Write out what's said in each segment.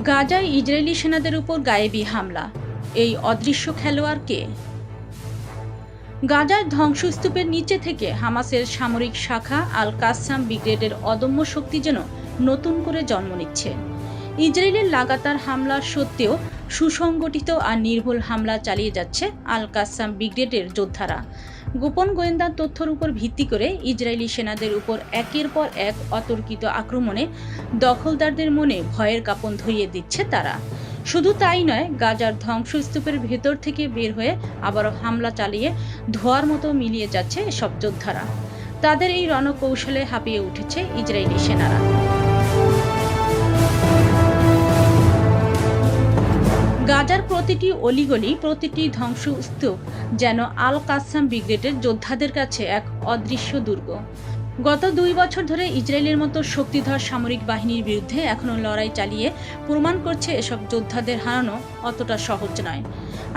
গাজায় ইসরায়েলি সেনাদের উপর গায়েবি হামলা। এই অদৃশ্য খেলোয়াড় কে? গাজার ধ্বংসস্তূপের নিচে থেকে হামাসের সামরিক শাখা আল কাসাম ব্রিগেডের অদম্য শক্তি যেন নতুন করে জন্ম নিচ্ছে। ইসরায়েলের লাগাতার হামলা সত্ত্বেও সুসংগঠিত আর নির্ভুল হামলা চালিয়ে যাচ্ছে আল কাসাম ব্রিগেডের যোদ্ধারা। গোপন গোয়েন্দা তথ্যের উপর ভিত্তি করে ইসরায়েলি সেনাদের উপর একের পর এক অতর্কিত আক্রমণে দখলদারদের মনে ভয়ের কাপন ধরিয়ে দিচ্ছে তারা। শুধু তাই নয়, গাজার ধ্বংসস্তূপের ভেতর থেকে বের হয়ে আবারও হামলা চালিয়ে ধোয়ার মতো মিলিয়ে যাচ্ছে এসব যোদ্ধারা। তাদের এই রণকৌশলে হাঁপিয়ে উঠেছে ইসরায়েলি সেনারা। প্রতিটি অলিগলি প্রতিটি ধ্বংসস্তূপ যেন আল কাসাম ব্রিগেডের যোদ্ধাদের কাছে এক অদৃশ্য দুর্গ। গত দুই বছর ধরে ইসরায়েলের মতো শক্তিধর সামরিক বাহিনীর বিরুদ্ধে এখনও লড়াই চালিয়ে প্রমাণ করছে এসব যোদ্ধাদের হারানো অতটা সহজ নয়।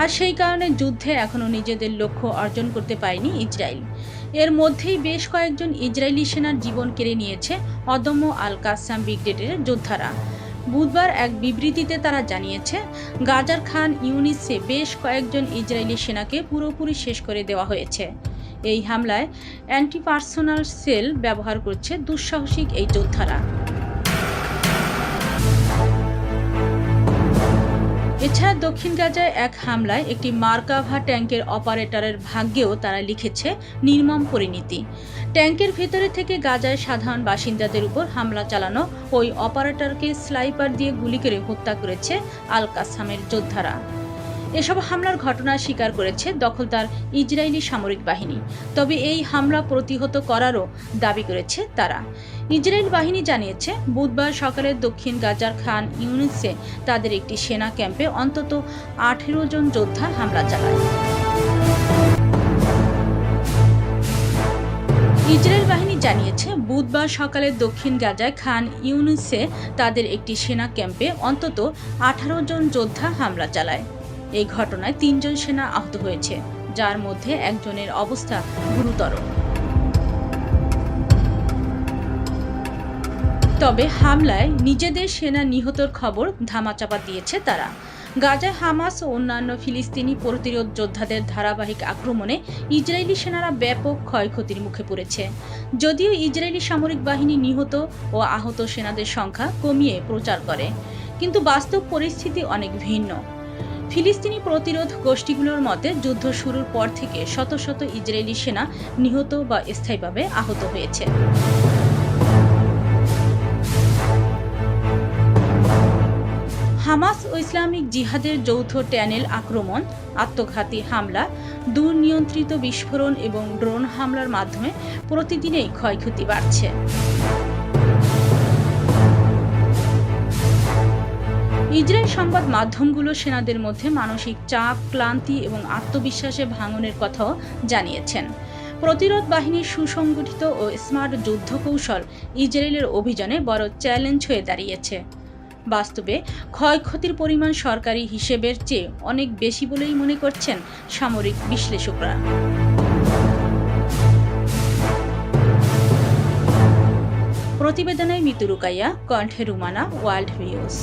আর সেই কারণে যুদ্ধে এখনও নিজেদের লক্ষ্য অর্জন করতে পারেনি ইসরায়েল। এর মধ্যেই বেশ কয়েকজন ইসরায়েলি সেনার জীবন কেড়ে নিয়েছে অদম্য আল কাসাম ব্রিগেডের যোদ্ধারা। বুধবার এক বিবৃতিতে তারা জানিয়েছে, গাজার খান ইউনিসে বেশ কয়েকজন ইসরায়েলি সেনাকে পুরোপুরি শেষ করে দেওয়া হয়েছে। এই হামলায় অ্যান্টি পার্সোনাল সেল ব্যবহার করছে দুঃসাহসিক এই যোদ্ধারা। এছাড়া দক্ষিণ গাজায় এক হামলায় একটি মার্কাভা ট্যাঙ্কের অপারেটরের ভাগ্যেও তারা লিখেছে নির্মম পরিণতি। ট্যাঙ্কের ভেতরে থেকে গাজায় সাধারণ বাসিন্দাদের উপর হামলা চালানো ওই অপারেটরকে স্লাইপার দিয়ে গুলি করে হত্যা করেছে আল কাসামের যোদ্ধারা। এসব হামলার ঘটনা স্বীকার করেছে দখলদার ইসরায়েলি সামরিক বাহিনী। তবে এই হামলা প্রতিহত করারও দাবি করেছে তারা। ইসরায়েল বাহিনী জানিয়েছে, বুধবার সকালে দক্ষিণ গাজার খান ইউনিসে তাদের একটি সেনা ক্যাম্পে অন্তত আঠেরো জন যোদ্ধা হামলা চালায়। ইসরায়েল বাহিনী জানিয়েছে, বুধবার সকালে দক্ষিণ গাজায় খান ইউনিসে তাদের একটি সেনা ক্যাম্পে অন্তত আঠারো জন যোদ্ধা হামলা চালায়। এই ঘটনায় তিনজন সেনা আহত হয়েছে, যার মধ্যে একজনের অবস্থা গুরুতর। তবে হামলায় নিজেদের সেনা নিহতর খবর ধামাচাপা দিয়েছে তারা। গাজায় হামাস ও অন্যান্য ফিলিস্তিনি প্রতিরোধ যোদ্ধাদের ধারাবাহিক আক্রমণে ইসরায়েলি সেনারা ব্যাপক ক্ষয়ক্ষতির মুখে পড়েছে। যদিও ইসরায়েলি সামরিক বাহিনী নিহত ও আহত সেনাদের সংখ্যা কমিয়ে প্রচার করে, কিন্তু বাস্তব পরিস্থিতি অনেক ভিন্ন। ফিলিস্তিনি প্রতিরোধ গোষ্ঠীগুলোর মতে যুদ্ধ শুরুর পর থেকে শত শত ইসরায়েলি সেনা নিহত বা স্থায়ীভাবে আহত হয়েছে। হামাস ও ইসলামিক জিহাদের যৌথ ট্যানেল আক্রমণ, আত্মঘাতী হামলা, দুর্নিয়ন্ত্রিত বিস্ফোরণ এবং ড্রোন হামলার মাধ্যমে প্রতিদিনেই ক্ষয়ক্ষতি বাড়ছে। ইসরায়েল সংবাদ মাধ্যমগুলো সেনাদের মধ্যে মানসিক চাপ, ক্লান্তি এবং আত্মবিশ্বাসে ভাঙনের কথাও জানিয়েছেন। প্রতিরোধ বাহিনীর সুসংগঠিত ও স্মার্ট যুদ্ধ কৌশল ইসরায়েলের অভিযানে বড় চ্যালেঞ্জ হয়ে দাঁড়িয়েছে। বাস্তবে ক্ষয়ক্ষতির পরিমাণ সরকারি হিসেবের চেয়ে অনেক বেশি বলেই মনে করছেন সামরিক বিশ্লেষকরা। প্রতিবেদনে মিতু রুকাইয়া কণ্ঠে রুমানা, ওয়ার্ল্ড ভিউজ